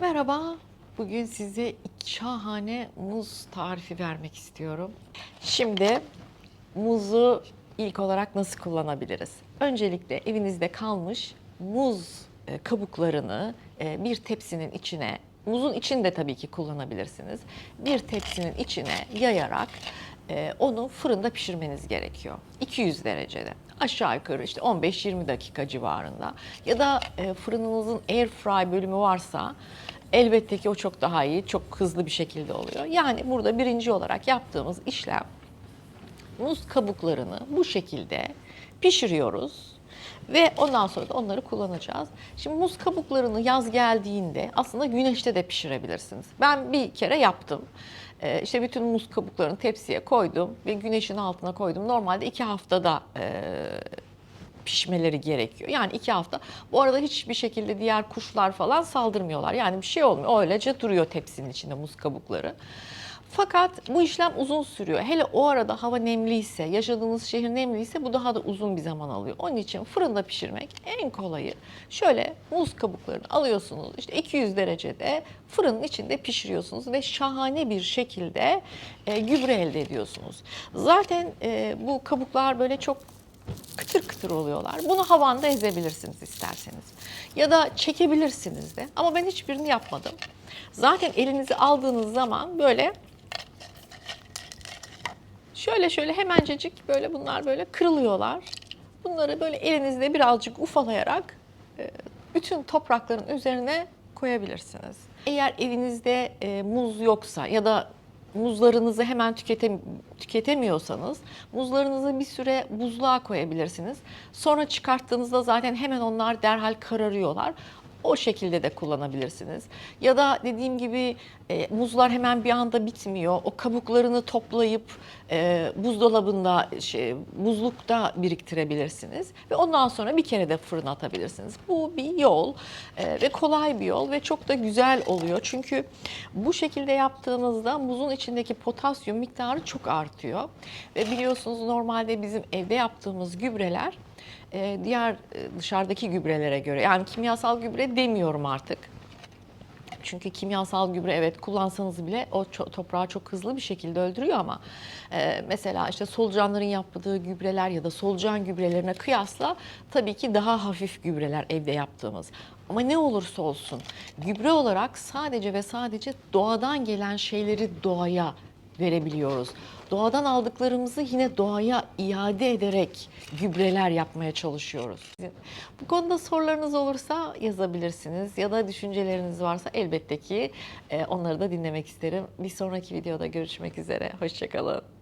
Merhaba. Bugün size iki şahane muz tarifi vermek istiyorum. Şimdi muzu ilk olarak nasıl kullanabiliriz? Öncelikle evinizde kalmış muz e, kabuklarını e, bir tepsinin içine, muzun içinde tabii ki kullanabilirsiniz. Bir tepsinin içine yayarak e, onu fırında pişirmeniz gerekiyor. 200 derecede. Aşağı yukarı işte 15-20 dakika civarında. Ya da e, fırınınızın air fry bölümü varsa elbette ki o çok daha iyi, çok hızlı bir şekilde oluyor. Yani burada birinci olarak yaptığımız işlem muz kabuklarını bu şekilde pişiriyoruz ve ondan sonra da onları kullanacağız. Şimdi muz kabuklarını yaz geldiğinde aslında güneşte de pişirebilirsiniz. Ben bir kere yaptım. Ee, işte bütün muz kabuklarını tepsiye koydum ve güneşin altına koydum. Normalde iki haftada e, pişmeleri gerekiyor. Yani iki hafta. Bu arada hiçbir şekilde diğer kuşlar falan saldırmıyorlar. Yani bir şey olmuyor. Öylece duruyor tepsinin içinde muz kabukları. Fakat bu işlem uzun sürüyor. Hele o arada hava nemliyse, yaşadığınız şehir nemliyse bu daha da uzun bir zaman alıyor. Onun için fırında pişirmek en kolayı. Şöyle muz kabuklarını alıyorsunuz. işte 200 derecede fırının içinde pişiriyorsunuz ve şahane bir şekilde e, gübre elde ediyorsunuz. Zaten e, bu kabuklar böyle çok kıtır kıtır oluyorlar. Bunu havanda ezebilirsiniz isterseniz. Ya da çekebilirsiniz de. Ama ben hiçbirini yapmadım. Zaten elinizi aldığınız zaman böyle şöyle şöyle hemencecik böyle bunlar böyle kırılıyorlar. Bunları böyle elinizde birazcık ufalayarak e, bütün toprakların üzerine koyabilirsiniz. Eğer evinizde e, muz yoksa ya da muzlarınızı hemen tüketem tüketemiyorsanız muzlarınızı bir süre buzluğa koyabilirsiniz. Sonra çıkarttığınızda zaten hemen onlar derhal kararıyorlar. O şekilde de kullanabilirsiniz. Ya da dediğim gibi e, muzlar hemen bir anda bitmiyor. O kabuklarını toplayıp e, buzdolabında, şey, buzlukta biriktirebilirsiniz. Ve ondan sonra bir kere de fırına atabilirsiniz. Bu bir yol e, ve kolay bir yol ve çok da güzel oluyor. Çünkü bu şekilde yaptığınızda muzun içindeki potasyum miktarı çok artıyor. Ve biliyorsunuz normalde bizim evde yaptığımız gübreler e, diğer e, dışarıdaki gübrelere göre yani kimyasal gübre demiyorum artık. Çünkü kimyasal gübre evet kullansanız bile o toprağı çok hızlı bir şekilde öldürüyor ama e, mesela işte solucanların yaptığı gübreler ya da solucan gübrelerine kıyasla tabii ki daha hafif gübreler evde yaptığımız. Ama ne olursa olsun gübre olarak sadece ve sadece doğadan gelen şeyleri doğaya verebiliyoruz. Doğadan aldıklarımızı yine doğaya iade ederek gübreler yapmaya çalışıyoruz. Bu konuda sorularınız olursa yazabilirsiniz ya da düşünceleriniz varsa elbette ki e, onları da dinlemek isterim. Bir sonraki videoda görüşmek üzere. Hoşçakalın.